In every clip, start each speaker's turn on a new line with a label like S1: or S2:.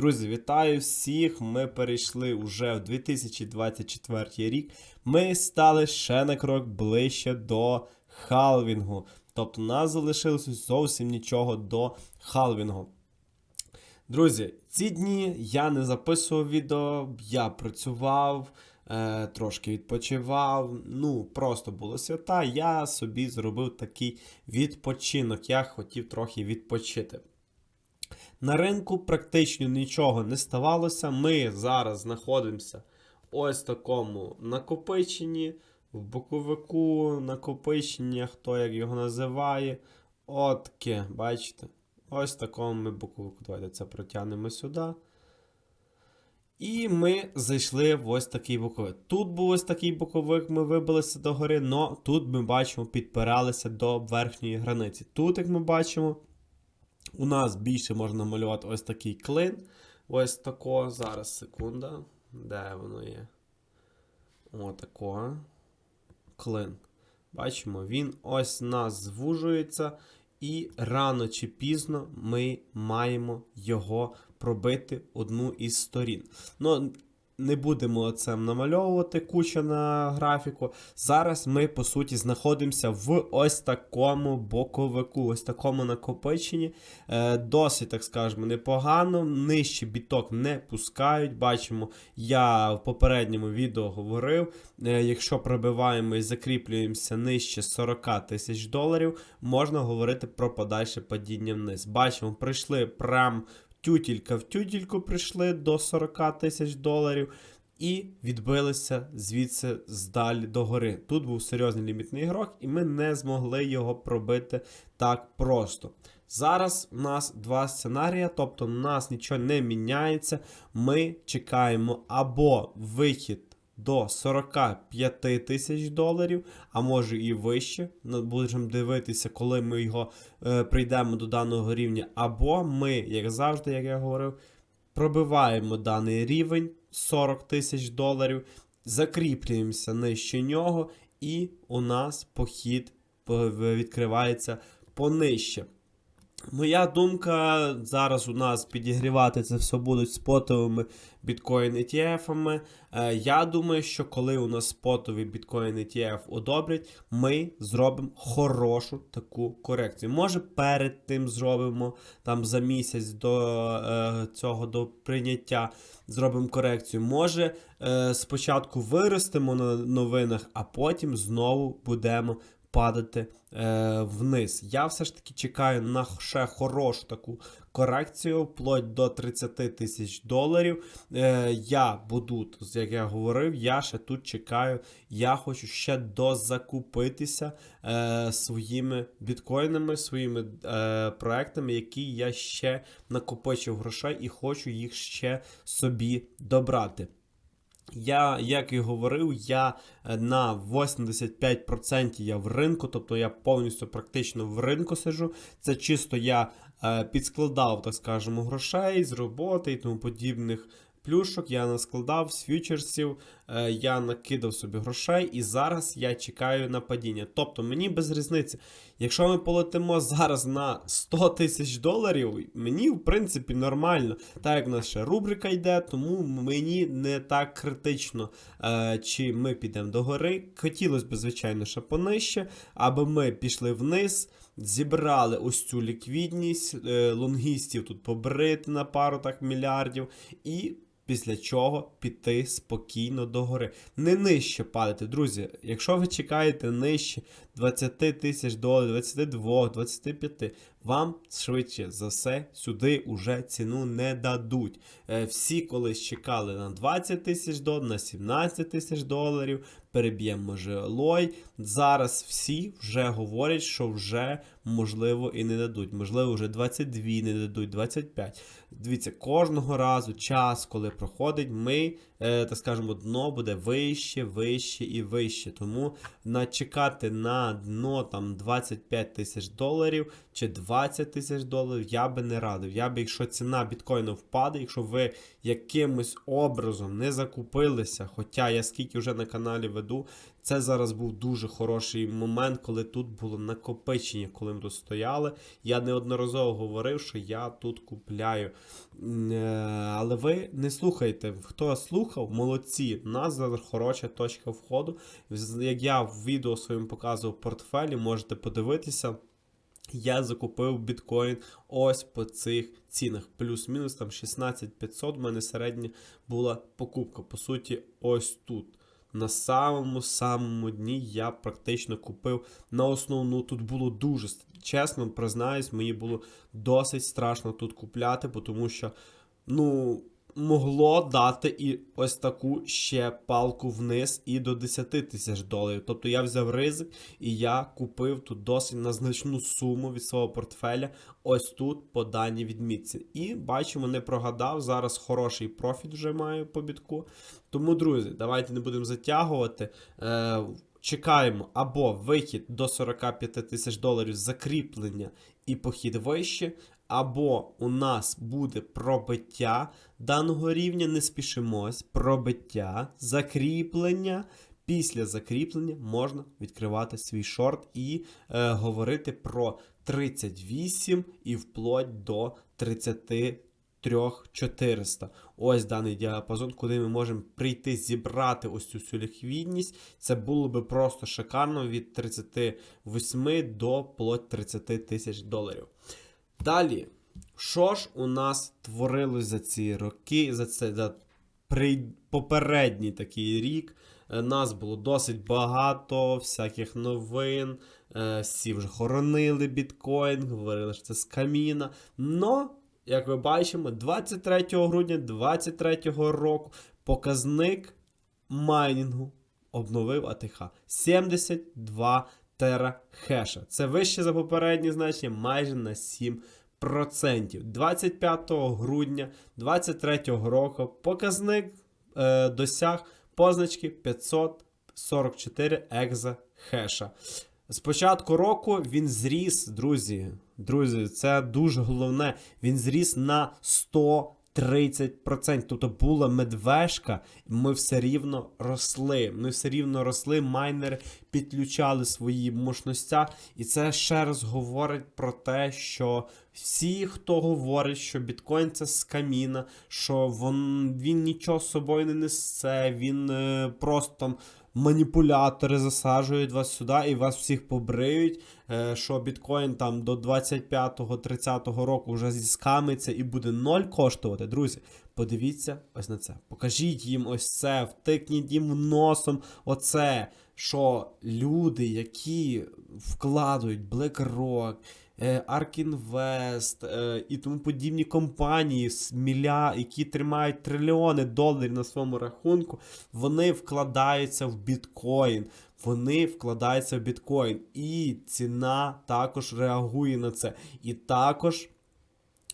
S1: Друзі, вітаю всіх! Ми перейшли уже в 2024 рік. Ми стали ще на крок ближче до халвінгу. Тобто нас залишилося зовсім нічого до халвінгу. Друзі, ці дні я не записував відео, я працював, е, трошки відпочивав. Ну, просто було свята. Я собі зробив такий відпочинок. Я хотів трохи відпочити. На ринку практично нічого не ставалося. Ми зараз знаходимося ось такому накопиченні, в боковику накопичення, хто як його називає. Отке, бачите? Ось такому ми боковику. Давайте це протягнемо сюди. І ми зайшли в ось такий боковик. Тут був ось такий боковик, ми вибилися до гори, але тут ми бачимо, підпиралися до верхньої границі. Тут, як ми бачимо, у нас більше можна малювати ось такий клин. Ось тако. Зараз секунда. Де воно є? Отако. Клин. Бачимо, він ось нас звужується, і рано чи пізно ми маємо його пробити одну із сторін. Ну, не будемо це намальовувати куча на графіку. Зараз ми, по суті, знаходимося в ось такому боковику, ось такому накопиченні. Е, досить, так скажемо, непогано. Нижче біток не пускають. Бачимо, я в попередньому відео говорив: е, якщо пробиваємо і закріплюємося нижче 40 тисяч доларів, можна говорити про подальше падіння вниз. Бачимо, прийшли прям тютілька в тютільку прийшли до 40 тисяч доларів і відбилися звідси здалі до гори. Тут був серйозний лімітний ігрок, і ми не змогли його пробити так просто. Зараз у нас два сценарії, тобто у нас нічого не міняється. Ми чекаємо або вихід до 45 тисяч доларів, а може і вище. Ну, Будемо дивитися, коли ми його е, прийдемо до даного рівня. Або ми, як завжди, як я говорив, пробиваємо даний рівень 40 тисяч доларів, закріплюємося нижче нього, і у нас похід е, відкривається понижче. Моя думка, зараз у нас підігрівати це все будуть спотовими біткоін ETF-ами. Е, я думаю, що коли у нас спотовий біткоін ETF одобрять, ми зробимо хорошу таку корекцію. Може, перед тим зробимо там за місяць до е, цього до прийняття зробимо корекцію. Може, е, спочатку виростемо на новинах, а потім знову будемо падати е, вниз. Я все ж таки чекаю на ще хорошу таку корекцію, вплоть до 30 тисяч доларів. Е, Я буду, як я говорив, я ще тут чекаю. Я хочу ще дозакупитися е, своїми біткоїнами, своїми е, проектами, які я ще накопичив грошей і хочу їх ще собі добрати. Я, як і говорив, я е, на 85% я в ринку, тобто я повністю практично в ринку сижу. Це чисто я е, підскладав, так скажемо, грошей з роботи і тому подібних плюшок. Я наскладав з фьючерсів, я накидав собі грошей, і зараз я чекаю на падіння. Тобто мені без різниці. Якщо ми полетимо зараз на 100 тисяч доларів, мені в принципі нормально. Так як в нас ще рубрика йде, тому мені не так критично, е, чи ми підемо до гори. Хотілося б, звичайно, ще понижче, аби ми пішли вниз. Зібрали ось цю ліквідність, е, лонгістів тут побрити на пару так мільярдів, і після чого піти спокійно до гори. Не нижче падати, друзі. Якщо ви чекаєте нижче 20 тисяч доларів, 22, 25, вам швидше за все сюди уже ціну не дадуть. Е, Всі колись чекали на 20 тисяч доларів, на 17 тисяч доларів, переб'ємо може лой. Зараз всі вже говорять, що вже можливо і не дадуть. Можливо, вже 22 не дадуть, 25. Дивіться, кожного разу час, коли проходить, ми, так скажемо, дно буде вище, вище і вище. Тому начекати на дно там 25 тисяч доларів чи 20 тисяч доларів, я би не радив. Я би, якщо ціна біткоїну впаде, якщо ви якимось образом не закупилися, хоча я скільки вже на каналі веду, це зараз був дуже хороший момент, коли тут було накопичення, коли ми тут стояли. Я неодноразово говорив, що я тут купляю. Е, Але ви не слухайте. Хто слухав, молодці. У нас зараз хороша точка входу. Як я в відео своєму показував портфелі, можете подивитися. Я закупив біткоін ось по цих цінах. Плюс-мінус там 16 500 в мене середня була покупка. По суті, ось тут. На самому самому дні я практично купив на основну. Тут було дуже чесно, признаюсь, мені було досить страшно тут купляти, тому що, ну, могло дати і ось таку ще палку вниз і до 10 тисяч доларів. Тобто я взяв ризик і я купив тут досить на значну суму від свого портфеля. Ось тут по даній відмітці. І бачимо, не прогадав. Зараз хороший профіт вже маю по бітку. Тому, друзі, давайте не будемо затягувати. Е, чекаємо або вихід до 45 тисяч доларів закріплення і похід вище, або у нас буде пробиття даного рівня, не спішимось, пробиття, закріплення. Після закріплення можна відкривати свій шорт і е, говорити про 38 і вплоть до 33 400. Ось даний діапазон, куди ми можемо прийти зібрати ось цю всю ліквідність. Це було би просто шикарно від 38 до вплоть 30 тисяч доларів. Далі, що ж у нас творилось за ці роки, за це за попередній такий рік? Е, Нас було досить багато всяких новин. е, Всі вже хоронили біткоін, говорили, що це з каміна. Но, як ви бачимо, 23 грудня 2023 року показник майнінгу обновив АТХ 72 терахеша. Це вище за попереднє значення майже на 7%. 25 грудня 2023 року показник е, досяг позначки 544 екзахеша. З початку року він зріс, друзі. Друзі, це дуже головне. Він зріс на 130%. Тобто була медвежка, ми все рівно росли. Ми все рівно росли, майнери підключали свої мощностя. І це ще раз говорить про те, що всі, хто говорить, що біткоін це скаміна, що вон, він нічого з собою не несе, він е, просто там маніпулятори засаджують вас сюди і вас всіх побриють. е, Що біткоін там до 25-30 року вже зіскамиться і буде ноль коштувати. Друзі, подивіться ось на це. Покажіть їм ось це, втикніть їм носом оце. Що люди, які вкладають BlackRock, е, Invest е, і тому подібні компанії, які тримають трильйони доларів на своєму рахунку, вони вкладаються в біткоін. Вони вкладаються в біткоін. І ціна також реагує на це. І також.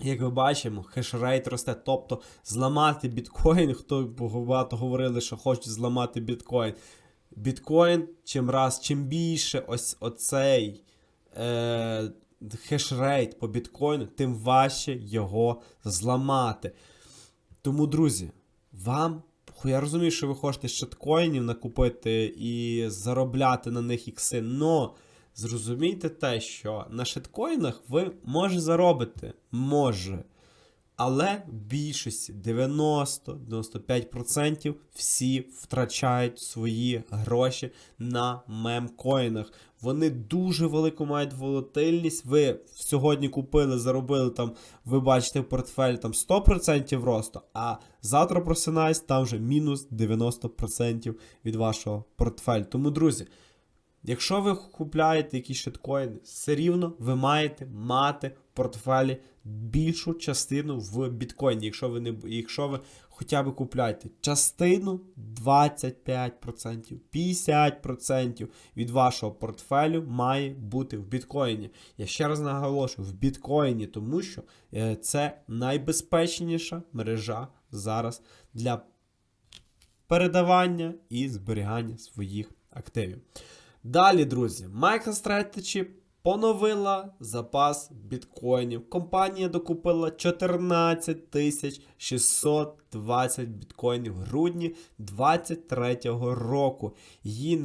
S1: Як ми бачимо, хешрейт росте. Тобто зламати біткоін, хто багато говорили, що хочуть зламати біткоін. Біткоін, чим раз, чим більше ось оцей е, хешрейт по біткоїну, тим важче його зламати. Тому, друзі, вам. Я розумію, що ви хочете щиткоїнів накупити і заробляти на них ікси, но зрозумійте те, що на шиткоїнах ви може заробите, може. Але в більшості 90-95% всі втрачають свої гроші на мемкоїнах. Вони дуже велику мають волатильність. Ви сьогодні купили, заробили там, ви бачите в портфель там 100% росту, а завтра просинаюсь, там вже мінус 90% від вашого портфелю. Тому, друзі. Якщо ви купляєте якісь шиткоїни, все рівно ви маєте мати в портфелі більшу частину в біткоїні. Якщо ви не якщо ви хоча б купляєте частину 25%, 50% від вашого портфелю має бути в біткоїні. Я ще раз наголошую, в біткоїні, тому що е, це найбезпечніша мережа зараз для передавання і зберігання своїх активів. Далі, друзі, MicroStrategy поновила запас біткоїнів. Компанія докупила 14 тисяч 620 біткоїнів в грудні 2023 року. Її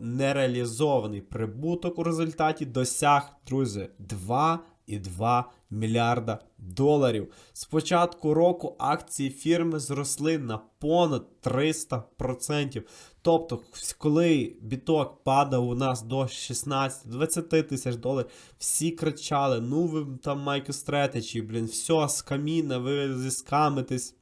S1: нереалізований прибуток у результаті досяг, друзі, 2,2 мільярда доларів. З початку року акції фірми зросли на понад 300%. Тобто, коли біток падав у нас до 16-20 тисяч доларів, всі кричали: ну ви там MicroStrategy, блін, все, з каміна, ви зіскамитесь.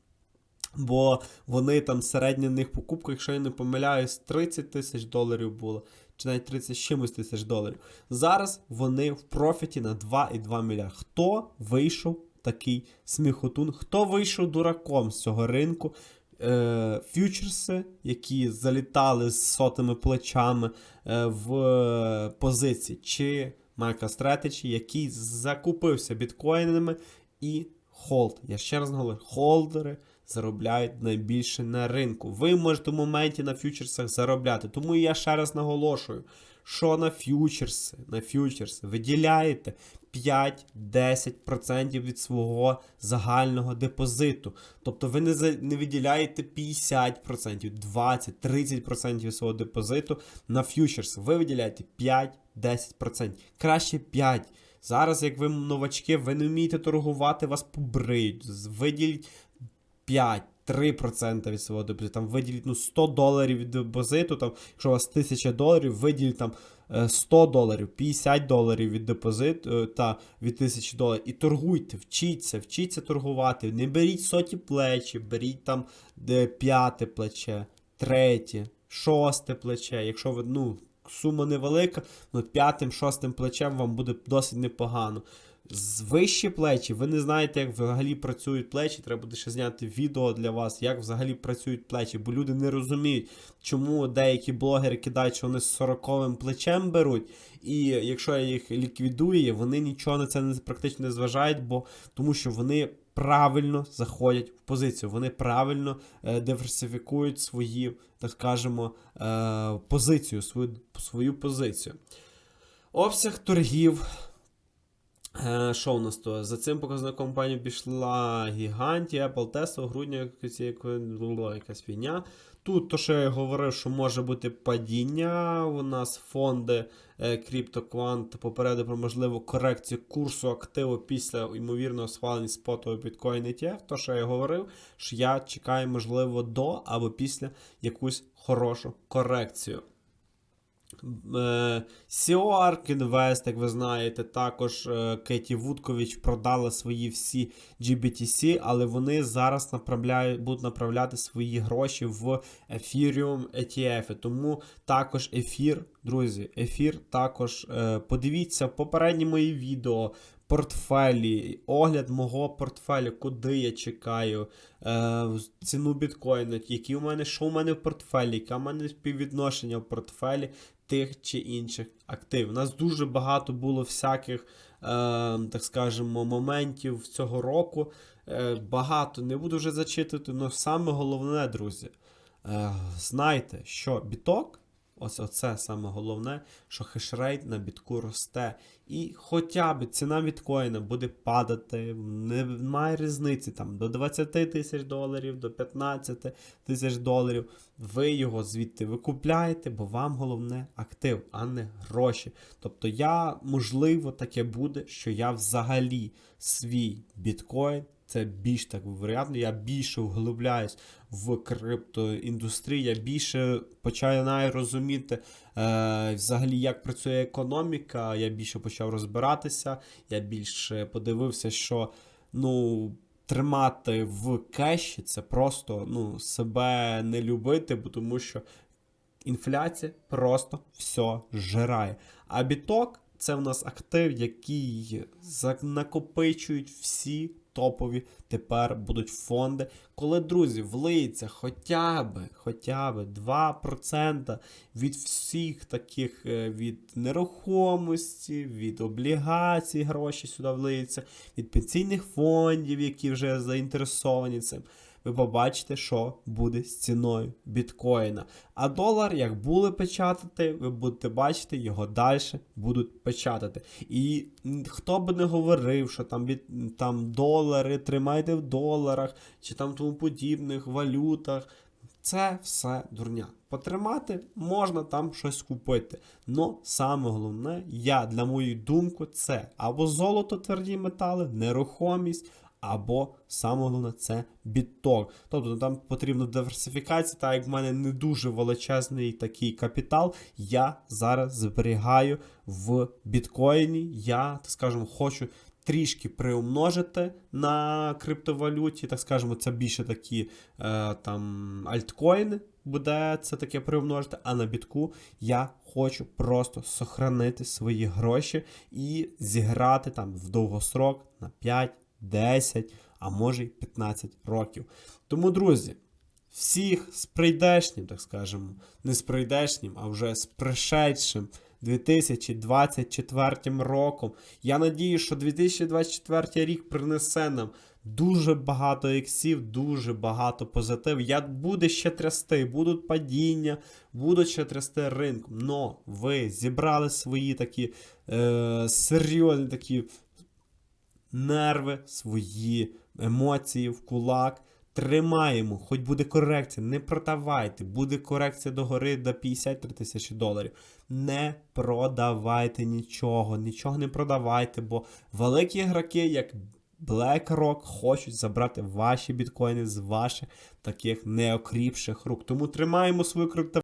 S1: Бо вони там середня них покупка, якщо я не помиляюсь, 30 тисяч доларів було, чи навіть 30 з чимось тисяч доларів. Зараз вони в профіті на 2,2 мільярда. Хто вийшов такий сміхотун? Хто вийшов дураком з цього ринку? Е, фьючерси, які залітали з сотими плечами е, в позиції, чи MicroStrategy, який закупився біткоїнами і холд. Я ще раз говорю, холдери заробляють найбільше на ринку. Ви можете в моменті на фьючерсах заробляти. Тому я ще раз наголошую, що на фьючерси, на фьючерси виділяєте 5-10% від свого загального депозиту. Тобто ви не, за- не виділяєте 50%, 20-30% від свого депозиту на фьючерс. Ви виділяєте 5-10%. Краще 5%. Зараз, як ви новачки, ви не вмієте торгувати, вас побриють. Виділіть 5. 3% від свого депозиту, там виділіть ну, 100 доларів від депозиту, там, якщо у вас 1000 доларів, виділіть там е, 100 доларів, 50 доларів від депозиту е, та від 1000 доларів. І торгуйте, вчіться, вчіться торгувати. Не беріть соті плечі, беріть там п'яте плече, третє, шосте плече. Якщо ви, ну, сума невелика, ну п'ятим, шостим плечем вам буде досить непогано. З вищі плечі, ви не знаєте, як взагалі працюють плечі. Треба буде ще зняти відео для вас, як взагалі працюють плечі, бо люди не розуміють, чому деякі блогери кидають, що вони з 40 плечем беруть. І якщо я їх ліквідую, вони нічого на це не практично не зважають, бо тому що вони правильно заходять в позицію, вони правильно е, диверсифікують свої, так скажемо, е, позицію, свою, свою позицію. Обсяг торгів. Е, Що у нас то? За цим показником компанія пішла Гіганті, Apple, Tesla, грудня якась, якась фігня. Тут то, що я говорив, що може бути падіння. У нас фонди е, CryptoQuant попередили про можливу корекцію курсу активу після ймовірного схвалення спотового біткоін ETF. То, що я говорив, що я чекаю, можливо, до або після якусь хорошу корекцію. Е, CEO Ark Invest, як ви знаєте, також е, Кеті Вудкович продала свої всі GBTC, але вони зараз направляють, будуть направляти свої гроші в Ethereum ETF. Тому також ефір, друзі, ефір також е, подивіться попередні мої відео. Портфелі, огляд мого портфелю, куди я чекаю, е, ціну біткоїна, які у мене, що у мене в портфелі, яке у мене співвідношення в портфелі тих чи інших активів. У нас дуже багато було всяких, е, так скажемо, моментів цього року. Е, багато не буду вже зачитувати, але саме головне, друзі, е, знайте, що біток. Ось оце саме головне, що хешрейт на бітку росте. І хоча б ціна біткоїна буде падати, немає різниці там до 20 тисяч доларів, до 15 тисяч доларів. Ви його звідти викупляєте, бо вам головне актив, а не гроші. Тобто я, можливо, таке буде, що я взагалі свій біткоін. Це більш так вероятно, я більше вглибляюсь в криптоіндустрію, я більше починаю розуміти е, взагалі, як працює економіка. Я більше почав розбиратися, я більше подивився, що ну. Тримати в кеші це просто ну, себе не любити, бо тому що інфляція просто все жирає. А біток це в нас актив, який накопичують всі топові тепер будуть фонди. Коли, друзі, влиється хоча б, хоча б 2% від всіх таких е, від нерухомості, від облігацій гроші сюди влиється, від пенсійних фондів, які вже заінтересовані цим. Ви побачите, що буде з ціною біткоїна. А долар, як були печатати, ви будете бачити, його далі будуть печатати. І хто би не говорив, що там, там долари, тримайте в доларах, чи там тому подібних валютах. Це все дурня. Потримати можна там щось купити. Но саме головне, я для моєї думки, це або золото, тверді метали, нерухомість, або саме головне це біток. Тобто там потрібна диверсифікація, так як в мене не дуже величезний такий капітал, я зараз зберігаю в біткоїні. Я, так скажемо, хочу трішки приумножити на криптовалюті, так скажемо, це більше такі е, там альткоїни буде це таке приумножити, а на бітку я хочу просто сохранити свої гроші і зіграти там в довгосрок на 5, 10, а може й 15 років. Тому, друзі, всіх з прийдешнім, так скажемо, не з прийдешнім, а вже з пришедшим 2024 роком. Я надію, що 2024 рік принесе нам дуже багато іксів, дуже багато позитив. Я буде ще трясти, будуть падіння, будуть ще трясти ринком. Но ви зібрали свої такі е, серйозні такі нерви, свої емоції в кулак. Тримаємо, хоч буде корекція, не продавайте, буде корекція догори до 53 тисячі доларів. Не продавайте нічого, нічого не продавайте, бо великі ігроки, як BlackRock, хочуть забрати ваші біткоїни з ваших таких неокріпших рук. Тому тримаємо свою крипто.